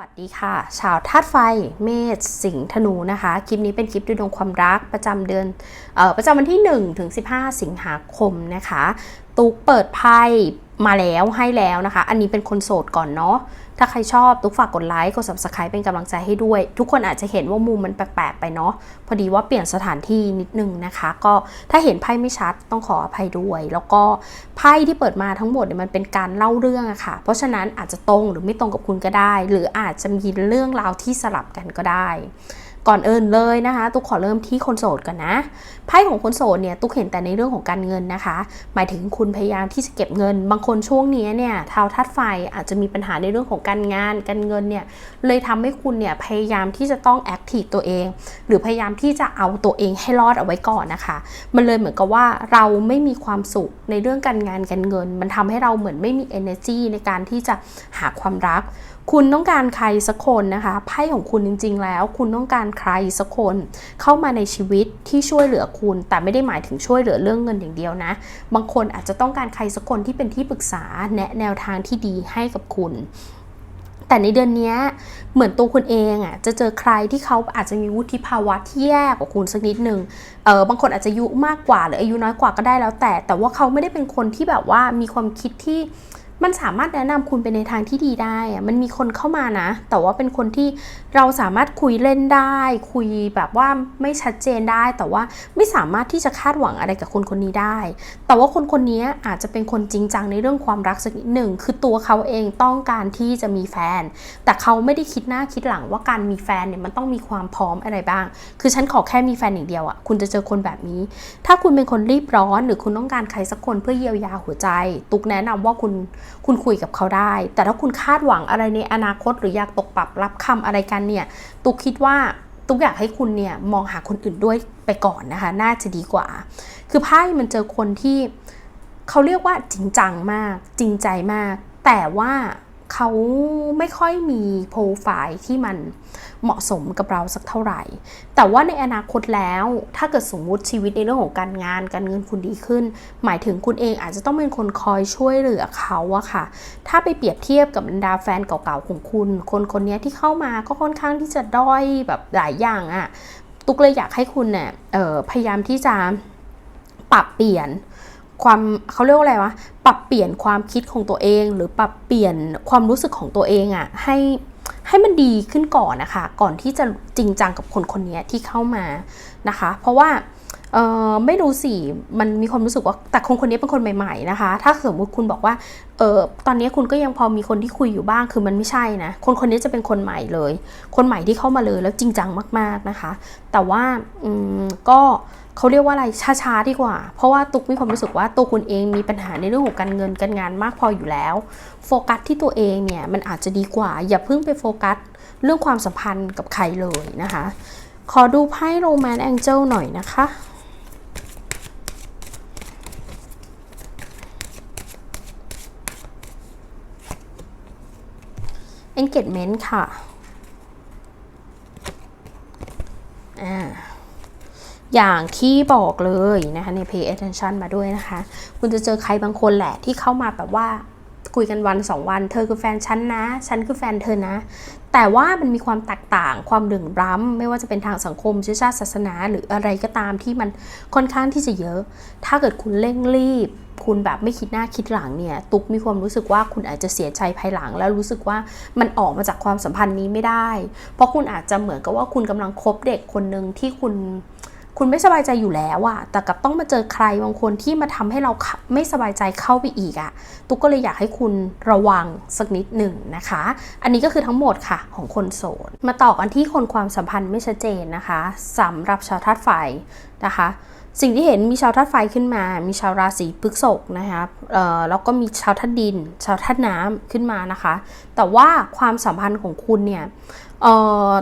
สวัสดีค่ะ ชาวธาตุไฟเมษสิงห์ธนูนะคะคลิปนี้เป็นคลิปดูดวงความรักประจำเดือนออประจำวันที่1ถึง15 สิงหาคมนะคะ ตุ๊กเปิดไพ่ มาแล้วให้แล้วนะคะ อันนี้เป็นคนโสดก่อนเนาะ ถ้าใครชอบตุ๊กฝากกดไลค์ กด subscribe เป็นกำลังใจให้ด้วย ทุกคนอาจจะเห็นว่ามุมมันแปลกๆไปเนาะ พอดีว่าเปลี่ยนสถานที่นิดนึงนะคะ ก็ถ้าเห็นไพ่ไม่ชัดต้องขออภัยด้วย แล้วก็ไพ่ที่เปิดมาทั้งหมดเนี่ยมันเป็นการเล่าเรื่องอะค่ะ เพราะฉะนั้นอาจจะตรงหรือไม่ตรงกับคุณก็ได้ หรืออาจจะมีเรื่องราวที่สลับกันก็ได้ ก่อนอื่นเลยนะคะ ตุ๊กขอเริ่มที่คนโสดก่อนนะไพ่ของคนโสดเนี่ยตุ๊กเห็นแต่ในเรื่องของการเงินนะคะ หมายถึงคุณพยายามที่จะเก็บเงิน บางคนช่วงนี้เนี่ยเท้าทัดไฟอาจจะมีปัญหาในเรื่องของการงาน การเงินเนี่ยเลยทำให้คุณเนี่ยพยายามที่จะต้องแอคทีฟตัวเอง หรือพยายามที่จะเอาตัวเองให้รอดเอาไว้ก่อนนะคะ มันเลยเหมือนกับว่าเราไม่มีความสุขในเรื่องการงานการเงิน มันทำให้เราเหมือนไม่มี energy ในการที่จะหาความรัก คุณต้องการใครสักคนนะคะไพ่ของคุณจริง ๆ แล้ว คุณต้องการใครสักคนเข้ามาในชีวิตที่ช่วยเหลือคุณ แต่ไม่ได้หมายถึงช่วยเหลือเรื่องเงินอย่างเดียวนะ บางคนอาจจะต้องการใครสักคนที่เป็นที่ปรึกษาแนะแนวทางที่ดีให้กับคุณแต่ในเดือนนี้เหมือนตัวคุณเองอะจะเจอใครที่เขาอาจจะมีวุฒิภาวะที่แย่กว่าคุณสักนิดนึงเออบางคนอาจจะอายุมากกว่าหรืออายุน้อยกว่าก็ได้แล้วแต่ แต่ว่าเขาไม่ได้เป็นคนที่แบบว่ามีความคิดที่ มันสามารถแนะนำคุณไปในทางที่ดีได้อะมันมีคนเข้ามานะ แต่ว่าเป็นคนที่เราสามารถคุยเล่นได้ คุยแบบว่าไม่ชัดเจนได้ แต่ว่าไม่สามารถที่จะคาดหวังอะไรกับคนคนนี้ได้ แต่ว่าคนคนนี้อาจจะเป็นคนจริงจังในเรื่องความรักสักนิดหนึ่ง คือตัวเขาเองต้องการที่จะมีแฟน แต่เขาไม่ได้คิดหน้าคิดหลังว่าการมีแฟนเนี่ยมันต้องมีความพร้อมอะไรบ้าง คือฉันขอแค่มีแฟนอย่างเดียวอะ่ะ คุณจะเจอคนแบบนี้ ถ้าคุณเป็นคนรีบร้อนหรือคุณต้องการใครสักคนเพื่อเยียวยาหัวใจ ตุกแนะนำว่าคุณคุณคุยกับเขาได้ แต่ถ้าคุณคาดหวังอะไรในอนาคต หรืออยากตกปรับรับคำอะไรกันเนี่ยตุกคิดว่าตุกอยากให้คุณเนี่ยมองหาคนอื่นด้วยไปก่อนนะคะ น่าจะดีกว่า คือไพ่มันเจอคนที่เขาเรียกว่าจริงจังมาก จริงใจมาก แต่ว่า เขาไม่ค่อยมีโปรไฟล์ที่มันเหมาะสมกับเราสักเท่าไหร่ แต่ว่าในอนาคตแล้ว ถ้าเกิดสมมุติชีวิตในเรื่องของการงาน การเงินคุณดีขึ้น หมายถึงคุณเองอาจจะต้องเป็นคนคอยช่วยเหลือเขาอะค่ะ ถ้าไปเปรียบเทียบกับบรรดาแฟนเก่าๆของคุณ คนคนนี้ที่เข้ามาก็ค่อนข้างที่จะด้อยแบบหลายอย่างอะ ตุกเลยอยากให้คุณเนี่ยพยายามที่จะปรับเปลี่ยน ความเขาเรียกว่าอะไรวะปรับเปลี่ยนความคิดของตัวเอง หรือปรับเปลี่ยนความรู้สึกของตัวเองอะ่ะให้ให้มันดีขึ้นก่อนนะคะ ก่อนที่จะจริงจังกับคนคนนี้ที่เข้ามานะคะ เพราะว่า เออไม่รู้สิ มันมีความรู้สึกว่าแต่คนคนนี้เป็นคนใหม่ๆนะคะ ถ้าสมมติคุณบอกว่า เออตอนนี้คุณก็ยังพอมีคนที่คุยอยู่บ้าง คือมันไม่ใช่นะ คนคนนี้จะเป็นคนใหม่เลย คนใหม่ที่เข้ามาเลยแล้วจริงจังมากๆนะคะ แต่ว่าอืมก็เขาเรียกว่าอะไรช้าๆดีกว่า เพราะว่าตุกมีความรู้สึกว่าตัวคุณเองมีปัญหาในเรื่องของการเงินการงานมากพออยู่แล้ว โฟกัสที่ตัวเองเนี่ยมันอาจจะดีกว่า อย่าเพิ่งไปโฟกัสเรื่องความสัมพันธ์กับใครเลยนะคะ ขอดูไพ่โรแมนต์แองเจิลหน่อยนะคะ engagement ค่ะอ่าอย่างที่บอกเลยนะคะใน pay attention มาด้วยนะคะ คุณจะเจอใครบางคนแหละที่เข้ามาแบบว่าคุยกันวันสองวัน เธอคือแฟนฉันนะ ฉันคือแฟนเธอนะ แต่ว่ามันมีความแตกต่าง ความดึงรั้มไม่ว่าจะเป็นทางสังคมเชื้อชาติศาสนา หรืออะไรก็ตามที่มันค่อนข้างที่จะเยอะ ถ้าเกิดคุณเร่งรีบ คุณแบบไม่คิดหน้าคิดหลังเนี่ย ตุกมีความรู้สึกว่าคุณอาจจะเสียใจภายหลัง แล้วรู้สึกว่ามันออกมาจากความสัมพันธ์นี้ไม่ได้ เพราะคุณอาจจะเหมือนกับว่าคุณกำลังคบเด็กคนหนึ่งที่คุณคุณไม่สบายใจอยู่แล้วอะแต่กับต้องมาเจอใครบางคนที่มาทำให้เราไม่สบายใจเข้าไปอีกอะตุ๊กก็เลยอยากให้คุณระวังสักนิดหนึ่งนะคะ อันนี้ก็คือทั้งหมดค่ะของคนโสด มาต่อกันที่คนความสัมพันธ์ไม่ชัดเจนนะคะสำหรับชาวธาตุไฟนะคะ สิ่งที่เห็นมีชาวธาตุไฟขึ้นมา มีชาวราศีพฤษภนะคะแล้วก็มีชาวธาตุดิน ชาวธาตุน้ำขึ้นมานะคะ แต่ว่าความสัมพันธ์ของคุณเนี่ย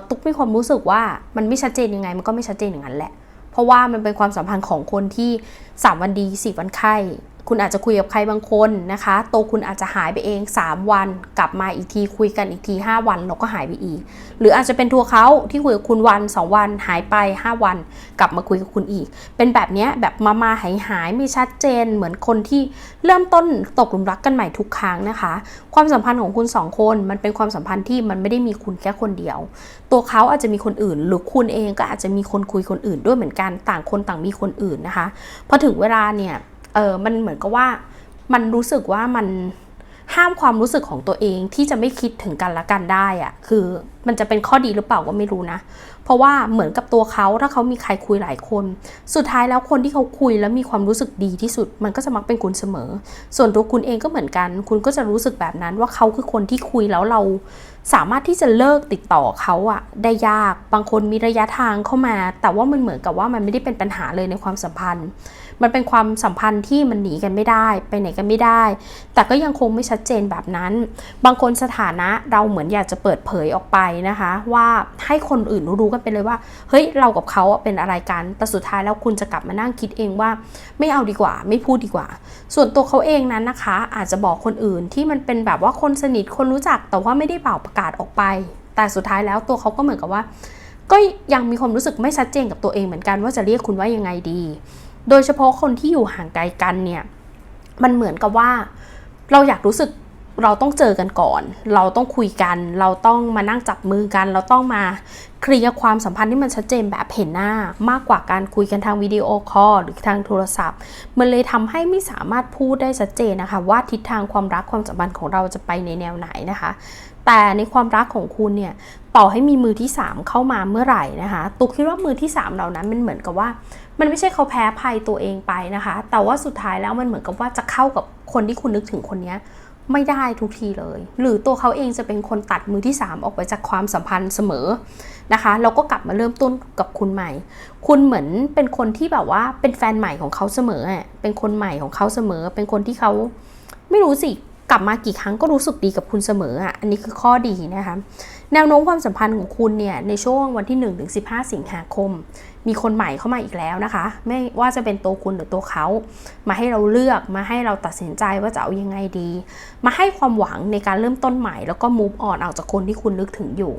ตุ๊กมีความรู้สึกว่ามันไม่ชัดเจนยังไง มันก็ไม่ชัดเจนอย่างนั้นแหละ เพราะว่ามันเป็นความสัมพันธ์ของคนที่ 3 วันดี 4 วันไข้ คุณอาจจะคุยกับใครบางคนนะคะตัวคุณอาจจะหายไปเอง 3 วัน กลับมาอีกทีคุยกันอีกที 5 วันแล้วก็หายไปอีก หรืออาจจะเป็นทัวร์เขาที่คุยกับคุณวัน 2 วันหายไป 5 วัน กลับมาคุยกับคุณอีก เป็นแบบเนี้ยแบบมามาหายหายไม่ชัดเจน เหมือนคนที่เริ่มต้นตกหลุมรักกันใหม่ทุกครั้งนะคะ ความสัมพันธ์ของคุณสองคนมันเป็นความสัมพันธ์ที่มันไม่ได้มีคุณแค่คนเดียว ตัวเขาอาจจะมีคนอื่น หรือคุณเองก็อาจจะมีคนคุยคนอื่นด้วยเหมือนกันต่างคนต่างมีคนอื่นนะคะพอถึงเวลาเนี่ย เออมันเหมือนกับว่ามันรู้สึกว่ามันห้ามความรู้สึกของตัวเองที่จะไม่คิดถึงกันและกันได้อะคือมันจะเป็นข้อดีหรือเปล่าก็ไม่รู้นะ เพราะว่าเหมือนกับตัวเขาถ้าเขามีใครคุยหลายคน สุดท้ายแล้วคนที่เขาคุยแล้วมีความรู้สึกดีที่สุด มันก็จะมักเป็นคุณเสมอ ส่วนตัวคุณเองก็เหมือนกัน คุณก็จะรู้สึกแบบนั้นว่าเขาคือคนที่คุยแล้วเราสามารถที่จะเลิกติดต่อเขาอะได้ยาก บางคนมีระยะทางเข้ามา แต่ว่ามันเหมือนกับว่ามันไม่ได้เป็นปัญหาเลยในความสัมพันธ์ มันเป็นความสัมพันธ์ที่มันหนีกันไม่ได้ ไปไหนกันไม่ได้ แต่ก็ยังคงไม่ชัดเจนแบบนั้น บางคนสถานะเราเหมือนอยากจะเปิดเผยออกไปนะคะ ว่าให้คนอื่นรู้กันไปเลยว่า เฮ้ยเรากับเขาเป็นอะไรกัน แต่สุดท้ายแล้วคุณจะกลับมานั่งคิดเองว่า ไม่เอาดีกว่า ไม่พูดดีกว่า ส่วนตัวเขาเองนั้นนะคะ อาจจะบอกคนอื่นที่มันเป็นแบบว่าคนสนิทคนรู้จักแต่ว่าไม่ได้เป่าประกาศออกไป แต่สุดท้ายแล้วตัวเขาก็เหมือนกับว่าก็ยังมีความรู้สึกไม่ชัดเจนกับตัวเองเหมือนกันว่าจะเรียกคุณว่ายังไงดี โดยเฉพาะคนที่อยู่ห่างไกลกันเนี่ย มันเหมือนกับว่า เราอยากรู้สึกเราต้องเจอกันก่อน เราต้องคุยกัน เราต้องมานั่งจับมือกัน เราต้องมาเคลียร์ความสัมพันธ์ที่มันชัดเจนแบบเห็นหน้า มากกว่าการคุยกันทางวิดีโอคอลหรือทางโทรศัพท์ มันเลยทำให้ไม่สามารถพูดได้ชัดเจนนะคะ ว่าทิศทางความรักความสัมพันธ์ของเราจะไปในแนวไหนนะคะ แต่ในความรักของคุณเนี่ยต่อให้มีมือที่ 3 เข้ามาเมื่อไหร่นะคะตุกคิดว่ามือที่ 3 เหล่านั้นมันเหมือนกับว่า มันไม่ใช่เขาแพ้ภัยตัวเองไปนะคะ แต่ว่าสุดท้ายแล้วมันเหมือนกับว่าจะเข้ากับคนที่คุณนึกถึงคนนี้ไม่ได้ทุกทีเลย หรือตัวเขาเองจะเป็นคนตัดมือที่ 3 ออกไปจากความสัมพันธ์เสมอนะคะแล้วก็กลับมาเริ่มต้นกับคุณใหม่ คุณเหมือนเป็นคนที่แบบว่าเป็นแฟนใหม่ของเขาเสมอเป็นคนใหม่ของเขาเสมอ เป็นคนที่เขาไม่รู้สิ กลับมากี่ครั้งก็รู้สึกดีกับคุณเสมออะอันนี้คือข้อดีนะคะแนวโน้มความสัมพันธ์ของคุณเนี่ยในช่วงวันที่1ถึง15 สิงหาคม มีคนใหม่เข้ามาอีกแล้วนะคะ ไม่ว่าจะเป็นตัวคุณหรือตัวเขา มาให้เราเลือกมาให้เราตัดสินใจว่าจะเอายังไงดี มาให้ความหวังในการเริ่มต้นใหม่ แล้วก็ move on ออกจากคนที่คุณนึกถึงอยู่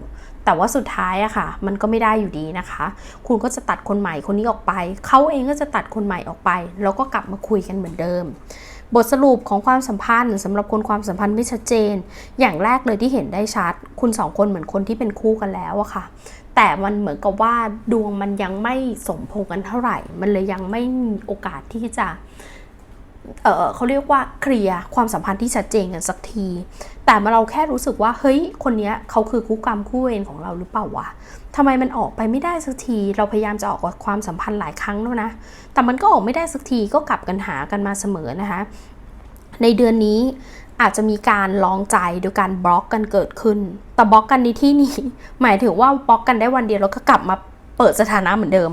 แต่ว่าสุดท้ายอะค่ะ มันก็ไม่ได้อยู่ดีนะคะ คุณก็จะตัดคนใหม่คนนี้ออกไป เขาเองก็จะตัดคนใหม่ออกไป แล้วก็กลับมาคุยกันเหมือนเดิม บทสรุปของความสัมพันธ์สำหรับคนความสัมพันธ์ไม่ชัดเจน อย่างแรกเลยที่เห็นได้ชัด คุณสองคนเหมือนคนที่เป็นคู่กันแล้วอะค่ะ แต่มันเหมือนกับว่าดวงมันยังไม่สมพงกันเท่าไหร่ มันเลยยังไม่มีโอกาสที่จะเออเขาเรียกว่าเคลียร์ความสัมพันธ์ที่ชัดเจนกันสักที แต่มาเราแค่รู้สึกว่าเฮ้ยคนนี้เขาคือคู่กรรมคู่เวรของเราหรือเปล่าวะทำไมมันออกไปไม่ได้สักที เราพยายามจะออกจากความสัมพันธ์หลายครั้งแล้วนะ แต่มันก็ออกไม่ได้สักทีก็กลับกันหากันมาเสมอนะคะ ในเดือนนี้อาจจะมีการลองใจโดยการบล็อกกันเกิดขึ้น แต่บล็อกกันในที่นี้ หมายถึงว่าบล็อกกันได้วันเดียวแล้วก็กลับมาเปิดสถานะเหมือนเดิม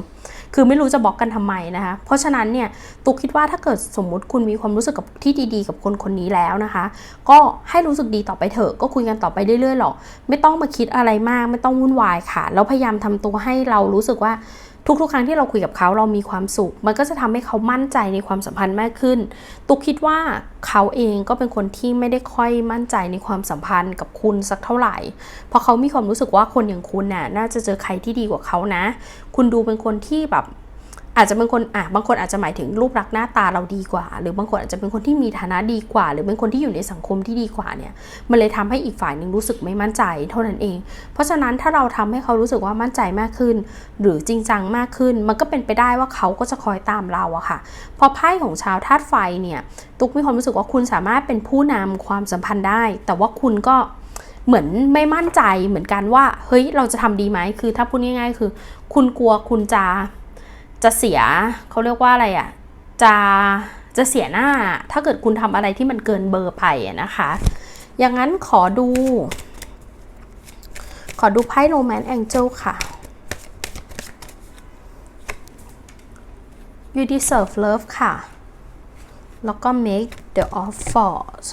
คือไม่รู้จะบล็อกกันทำไมนะคะ เพราะฉะนั้นเนี่ยตุกคิดว่าถ้าเกิดสมมุติคุณมีความรู้สึกกับที่ดีๆ กับคนคนนี้แล้วนะคะ ก็ให้รู้สึกดีต่อไปเถอะ ก็คุยกันต่อไปเรื่อยๆหรอก ไม่ต้องมาคิดอะไรมาก ไม่ต้องวุ่นวายค่ะ แล้วพยายามทำตัวให้เรารู้สึกว่า ทุกๆ ครั้งที่เราคุยกับเขาเรามีความสุข มันก็จะทำให้เขามั่นใจในความสัมพันธ์มากขึ้น ตุกคิดว่าเขาเองก็เป็นคนที่ไม่ได้ค่อยมั่นใจในความสัมพันธ์กับคุณสักเท่าไหร่ เพราะเขามีความรู้สึกว่าคนอย่างคุณน่ะน่าจะเจอใครที่ดีกว่าเขานะ คุณดูเป็นคนที่แบบ อาจจะเป็นคนอะบางคนอาจจะหมายถึงรูปลักษณ์หน้าตาเราดีกว่า หรือบางคนอาจจะเป็นคนที่มีฐานะดีกว่า หรือเป็นคนที่อยู่ในสังคมที่ดีกว่าเนี่ยมันเลยทำให้อีกฝ่ายหนึ่งรู้สึกไม่มั่นใจเท่านั้นเอง เพราะฉะนั้นถ้าเราทำให้เขารู้สึกว่ามั่นใจมากขึ้น หรือจริงจังมากขึ้น มันก็เป็นไปได้ว่าเขาก็จะคอยตามเราอะค่ะพอไพ่ของชาวธาตุไฟเนี่ยตุ๊กมีความรู้สึกว่าคุณสามารถเป็นผู้นำความสัมพันธ์ได้ แต่ว่าคุณก็เหมือนไม่มั่นใจเหมือนกันว่า เฮ้ยเราจะทำดีไหมคือถ้าพูดง่ายๆ คือ คุณกลัวคุณจะ จะเสียเขาเรียกว่าอะไรอะ่ะจะจะเสียหน้าถ้าเกิดคุณทำอะไรที่มันเกินเบอร์ไปนะคะ อย่างนั้นขอดู ขอดูไพ่โรแมนต์แองเจิลค่ะ you deserve love ค่ะ แล้วก็ make the offers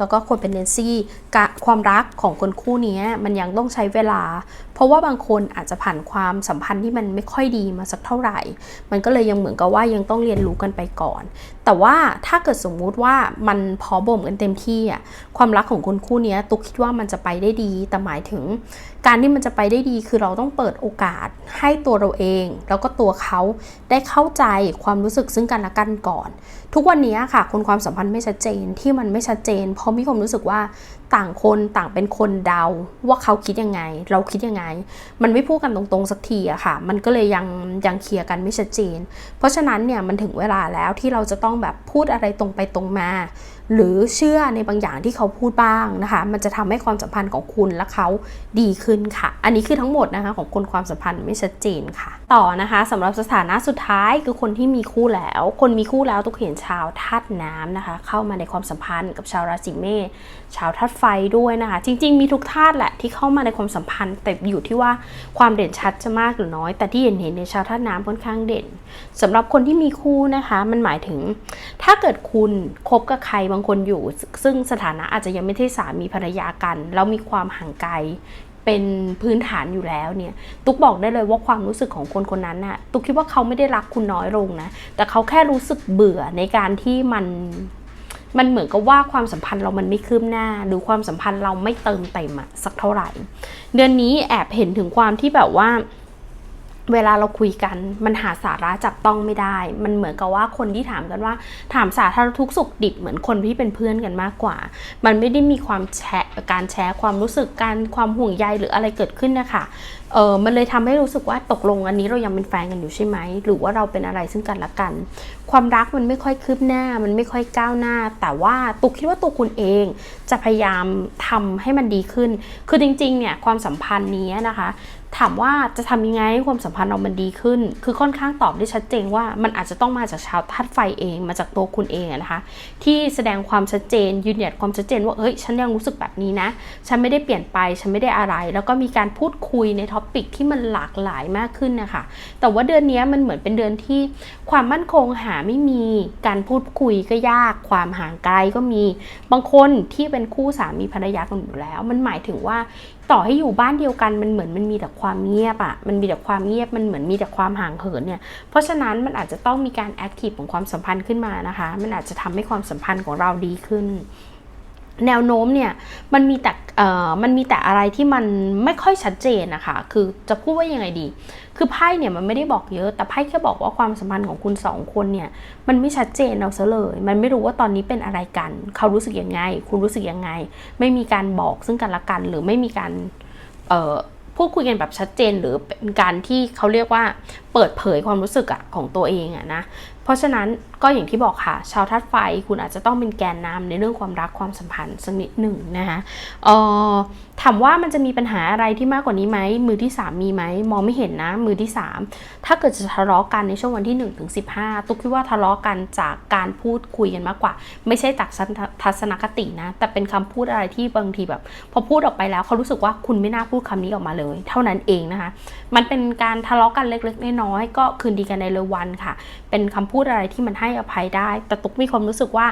แล้วก็คนเป็นเนนซี่ความรักของคนคู่นี้มันยังต้องใช้เวลา เพราะว่าบางคนอาจจะผ่านความสัมพันธ์ที่มันไม่ค่อยดีมาสักเท่าไหร่ มันก็เลยยังเหมือนกับว่ายังต้องเรียนรู้กันไปก่อน แต่ว่าถ้าเกิดสมมุติว่ามันพอบ่มกันเต็มที่อะความรักของคนคู่นี้ตุ๊กคิดว่ามันจะไปได้ดี แต่หมายถึง การที่มันจะไปได้ดีคือเราต้องเปิดโอกาสให้ตัวเราเอง แล้วก็ตัวเขาได้เข้าใจความรู้สึกซึ่งกันและกันก่อน ทุกวันนี้ค่ะ คนความสัมพันธ์ไม่ชัดเจนที่มันไม่ชัดเจน เพราะมีความรู้สึกว่า ต่างคนต่างเป็นคนเดาว่าเขาคิดยังไง เราคิดยังไง มันไม่พูดกันตรงๆสักทีอะค่ะ มันก็เลยยังยังเคลียร์กันไม่ชัดเจน เพราะฉะนั้นเนี่ยมันถึงเวลาแล้วที่เราจะต้องแบบพูดอะไรตรงไปตรงมา หรือเชื่อในบางอย่างที่เขาพูดบ้างนะคะ มันจะทำให้ความสัมพันธ์ของคุณและเขาดีขึ้นค่ะ อันนี้คือทั้งหมดนะคะของคนความสัมพันธ์ไม่ชัดเจนค่ะ ต่อนะคะสำหรับสถานะสุดท้ายคือคนที่มีคู่แล้ว คนมีคู่แล้วตุกเห็นชาวธาตุน้ำนะคะ เข้ามาในความสัมพันธ์กับชาวราศีเมษชาวธาตุไฟด้วยนะคะ จริง ๆ มีทุกธาตุแหละที่เข้ามาในความสัมพันธ์ แต่อยู่ที่ว่าความเด่นชัดจะมากหรือน้อย แต่ที่เห็นเห็นในชาวธาตุน้ำค่อนข้างเด่นสำหรับคนที่มีคู่นะคะ มันหมายถึง ถ้าเกิดคุณคบกับใครบางคนอยู่ ซึ่งสถานะอาจจะยังไม่ใช่สามีภรรยากัน แล้วมีความห่างไกลเป็นพื้นฐานอยู่แล้วเนี่ย ตุ๊กบอกได้เลยว่าความรู้สึกของคนคนนั้นน่ะ ตุ๊กคิดว่าเขาไม่ได้รักคุณน้อยลงนะ แต่เขาแค่รู้สึกเบื่อในการที่มัน มันเหมือนกับว่าความสัมพันธ์เรามันไม่คืบหน้า หรือความสัมพันธ์เราไม่เติมเต็มอะสักเท่าไหร่ เดือนนี้แอบเห็นถึงความที่แบบว่า เวลาเราคุยกันมันหาสาระจับต้องไม่ได้ มันเหมือนกับว่าคนที่ถามกันว่า ถามสาธารทุกสุขดิบเหมือนคนที่เป็นเพื่อนกันมากกว่า มันไม่ได้มีความแชร์การแชร์ความรู้สึกการความห่วงใยหรืออะไรเกิดขึ้นนะคะเออมันเลยทำให้รู้สึกว่าตกลงอันนี้เรายังเป็นแฟนกันอยู่ใช่ไหม หรือว่าเราเป็นอะไรซึ่งกันและกัน ความรักมันไม่ค่อยคืบหน้า มันไม่ค่อยก้าวหน้า แต่ว่าตุกคิดว่าตัวคุณเองจะพยายามทำให้มันดีขึ้น คือจริงๆเนี่ยความสัมพันธ์นี้นะคะ ถามว่าจะทำยังไงให้ความสัมพันธ์เรามันดีขึ้น คือค่อนข้างตอบได้ชัดเจนว่ามันอาจจะต้องมาจากชาวธาตุไฟเองมาจากตัวคุณเองนะคะ ที่แสดงความชัดเจน ยืนหยัดความชัดเจนว่าเฮ้ยฉันยังรู้สึกแบบนี้นะ ฉันไม่ได้เปลี่ยนไปฉันไม่ได้อะไร แล้วก็มีการพูดคุยในท็อปิกที่มันหลากหลายมากขึ้นนะคะ แต่ว่าเดือนนี้มันเหมือนเป็นเดือนที่ความมั่นคงหาไม่มีการพูดคุยก็ยาก ความห่างไกลก็มีบางคนที่เป็นคู่สามีภรรยากันอยู่แล้ว มันหมายถึงว่า ต่อให้อยู่บ้านเดียวกันมันเหมือนมันมีแต่ความเงียบอะ่ะมันมีแต่ความเงียบมันเหมือนมีแต่ความห่างเหินเนี่ยเพราะฉะนั้นมันอาจจะต้องมีการแอคทีฟของความสัมพันธ์ขึ้นมานะคะ มันอาจจะทำให้ความสัมพันธ์ของเราดีขึ้น แนวโน้มเนี่ยมันมีแต่มันมีแต่อะไรที่มันไม่ค่อยชัดเจนนะคะ คือจะพูดว่ายังไงดี คือไพ่เนี่ยมันไม่ได้บอกเยอะ แต่ไพ่แค่บอกว่าความสัมพันธ์ของคุณสองคนเนี่ยมันไม่ชัดเจนเอาซะเลย มันไม่รู้ว่าตอนนี้เป็นอะไรกัน เขารู้สึกยังไง คุณรู้สึกยังไง ไม่มีการบอกซึ่งกันและกัน หรือไม่มีการพูดคุยกันแบบชัดเจน หรือเป็นการที่เขาเรียกว่าเปิดเผยความรู้สึกอะของตัวเองอะนะ เพราะฉะนั้นก็อย่างที่บอกค่ะ ชาวธาตุไฟคุณอาจจะต้องเป็นแกนนำในเรื่องความรักความสัมพันธ์สักนิดหนึ่งนะคะเอ่อถามว่ามันจะมีปัญหาอะไรที่มากกว่านี้ไหมมือที่ 3 มีไหมมองไม่เห็นนะ มือที่ 3 ถ้าเกิดจะทะเลาะกันในช่วงวันที่1ถึง15ตุ๊กคิดว่าทะเลาะกันจากการพูดคุยกันมากกว่า ไม่ใช่จากทัศนคตินะ แต่เป็นคำพูดอะไรที่บางทีแบบ พอพูดออกไปแล้วเขารู้สึกว่าคุณไม่น่าพูดคำนี้ออกมาเลย เท่านั้นเองนะคะ มันเป็นการทะเลาะกันเล็กๆน้อยๆก็คืนดีกันในเร็ววันค่ะ เป็นคำพูดอะไรที่มันให้อภัยได้ แต่ตุกมีความรู้สึกว่า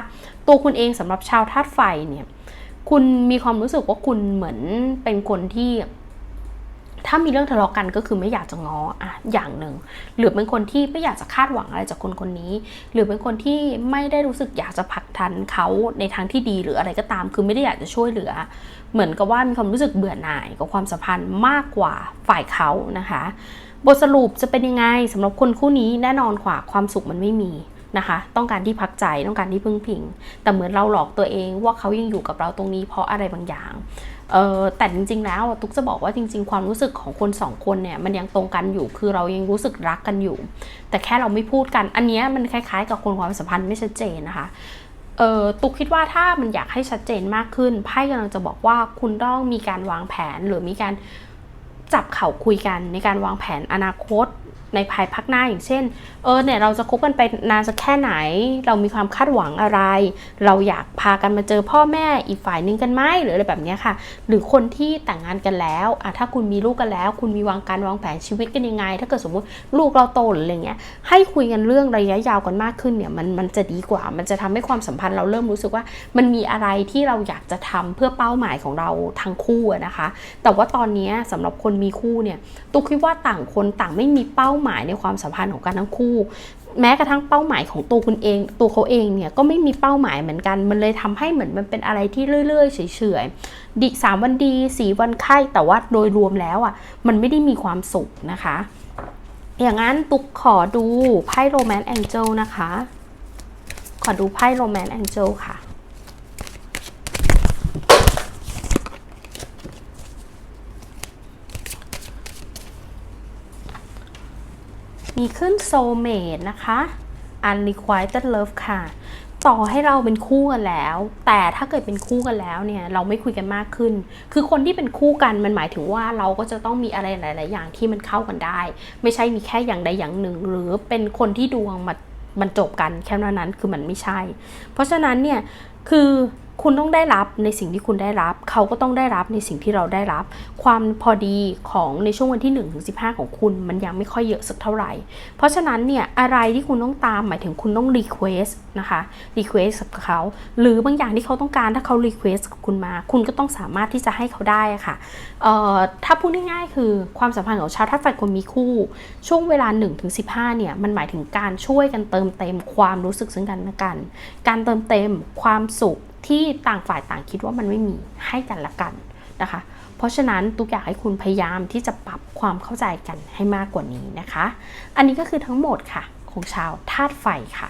ตัวคุณเองสำหรับชาวธาตุไฟเนี่ย คุณมีความรู้สึกว่าคุณเหมือนเป็นคนที่ถ้ามีเรื่องทะเลาะกันก็คือไม่อยากจะง้ออะอย่างหนึ่ง หรือเป็นคนที่ไม่อยากจะคาดหวังอะไรจากคนคนนี้ หรือเป็นคนที่ไม่ได้รู้สึกอยากจะผลักดันเขาในทางที่ดีหรืออะไรก็ตาม คือไม่ได้อยากจะช่วยเหลือ เหมือนกับว่ามีความรู้สึกเบื่อหน่ายกับความสัมพันธ์มากกว่าฝ่ายเขานะคะ บทสรุปจะเป็นยังไงสำหรับคนคู่นี้แน่นอนกว่าความสุขมันไม่มีนะคะ ต้องการที่พักใจต้องการที่พึ่งพิง แต่เหมือนเราหลอกตัวเองว่าเขายังอยู่กับเราตรงนี้เพราะอะไรบางอย่างเออแต่จริงๆแล้วตุกจะบอกว่าจริง ๆ ความรู้สึกของคนสองคนเนี่ยมันยังตรงกันอยู่คือเรายังรู้สึกรักกันอยู่ แต่แค่เราไม่พูดกัน อันนี้มันคล้าย ๆ กับคนความสัมพันธ์ไม่ชัดเจนนะคะเออตุกคิดว่าถ้ามันอยากให้ชัดเจนมากขึ้นไพ่กำลังจะบอกว่าคุณต้องมีการวางแผนหรือมีการ จับเข่าคุยกันในการวางแผนอนาคตในภายภาคหน้าอย่างเช่นเออเนี่ยเราจะคบกันไปนานสักแค่ไหน เรามีความคาดหวังอะไร เราอยากพากันมาเจอพ่อแม่อีกฝ่ายนึงกันไหมหรืออะไรแบบนี้ค่ะ หรือคนที่แต่งงานกันแล้วอะถ้าคุณมีลูกกันแล้ว คุณมีวางการวางแผนชีวิตกันยังไง ถ้าเกิดสมมติลูกเราโตหรืออะไรเงี้ยให้คุยกันเรื่องระยะยาวกันมากขึ้นเนี่ยมันมันจะดีกว่า มันจะทำให้ความสัมพันธ์เราเริ่มรู้สึกว่า มันมีอะไรที่เราอยากจะทำเพื่อเป้าหมายของเราทั้งคู่นะคะ แต่ว่าตอนนี้สำหรับคนมีคู่เนี่ยตุ๊กคิดว่าต่างคนต่างไม่มีเป้าหมายในความสัมพันธ์ของกันทั้งคู่แม้กระทั่งเป้าหมายของตัวคุณเอง ตัวเขาเองเนี่ยก็ไม่มีเป้าหมายเหมือนกัน มันเลยทำให้เหมือนมันเป็นอะไรที่เรื่อยๆเฉยๆดิสามวันดีสี่วันไข้แต่ว่าโดยรวมแล้วอะมันไม่ได้มีความสุขนะคะ อย่างนั้นตุกขอดูไพ่โรแมนต์แองเจิลนะคะ ขอดูไพ่โรแมนต์แองเจิลค่ะ มีขึ้นโซเมดนะคะ unrequited love ค่ะ ต่อให้เราเป็นคู่กันแล้ว แต่ถ้าเกิดเป็นคู่กันแล้วเนี่ย เราไม่คุยกันมากขึ้น คือคนที่เป็นคู่กันมันหมายถึงว่าเราก็จะต้องมีอะไรหลาย ๆ อย่างที่มันเข้ากันได้ ไม่ใช่มีแค่อย่างใดอย่างหนึ่ง หรือเป็นคนที่ดวงมามันจบกันแค่นั้นคือมันไม่ใช่ เพราะฉะนั้นเนี่ยคือ คุณต้องได้รับในสิ่งที่คุณได้รับ เขาก็ต้องได้รับในสิ่งที่เราได้รับ ความพอดีของในช่วงวันที่1ถึง15ของคุณ มันยังไม่ค่อยเยอะสักเท่าไหร่ เพราะฉะนั้นเนี่ยอะไรที่คุณต้องตามหมายถึงคุณต้องรีเควสนะคะรีเควสกับเขา หรือบางอย่างที่เขาต้องการถ้าเขารีเควสกับคุณมา คุณก็ต้องสามารถที่จะให้เขาได้ะค่ะเอ่อถ้าพูดง่ายๆคือความสัมพันธ์ของชาวธาตุไฟคนมีคู่ ช่วงเวลา1ถึง15เนี่ยมันหมายถึงการช่วยกันเติมเต็มความรู้สึกซึ่งกันและกัน การเติมเต็มความสุข ที่ต่างฝ่ายต่างคิดว่ามันไม่มีให้กันละกันนะคะ เพราะฉะนั้นตุกอยากให้คุณพยายามที่จะปรับความเข้าใจกันให้มากกว่านี้นะคะ อันนี้ก็คือทั้งหมดค่ะ ของชาวธาตุไฟค่ะ